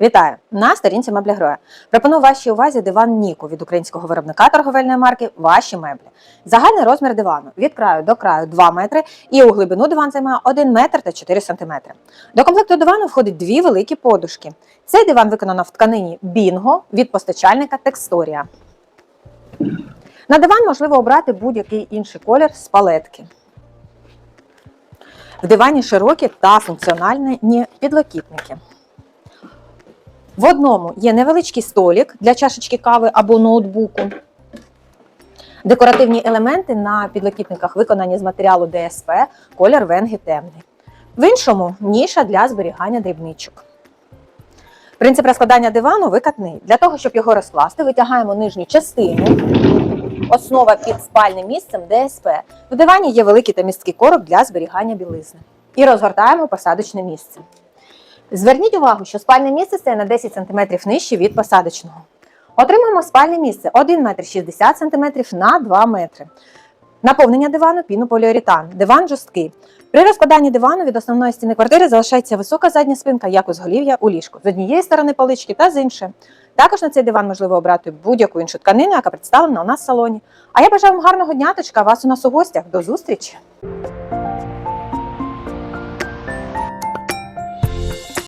Вітаю! На сторінці меблі Гроя. Пропоную вашій увазі диван Ніку від українського виробника торговельної марки Ваші меблі. Загальний розмір дивану від краю до краю 2 метри і у глибину диван займає 1 метр та 4 сантиметри. До комплекту дивану входить дві великі подушки. Цей диван виконано в тканині Бінго від постачальника Тексторія. На диван можливо обрати будь-який інший колір з палетки. В дивані широкі та функціональні підлокітники. В одному є невеличкий столик для чашечки кави або ноутбуку. Декоративні елементи на підлокітниках виконані з матеріалу ДСП, колір венги темний. В іншому ніша для зберігання дрібничок. Принцип розкладання дивану викатний. Для того, щоб його розкласти, витягаємо нижню частину. Основа під спальним місцем ДСП. В дивані є великий та місткий короб для зберігання білизни. І розгортаємо посадочне місце. Зверніть увагу, що спальне місце стає на 10 см нижче від посадочного. Отримаємо спальне місце 1 метр 60 см на 2 метри. Наповнення дивану пінополіуретан. Диван жорсткий. При розкладанні дивану від основної стіни квартири залишається висока задня спинка, як у зголів'я у ліжку, з однієї сторони полички та з іншої. Також на цей диван можливо обрати будь-яку іншу тканину, яка представлена у нас в салоні. А я бажаю вам гарного дня, точка, вас у нас у гостях. До зустрічі!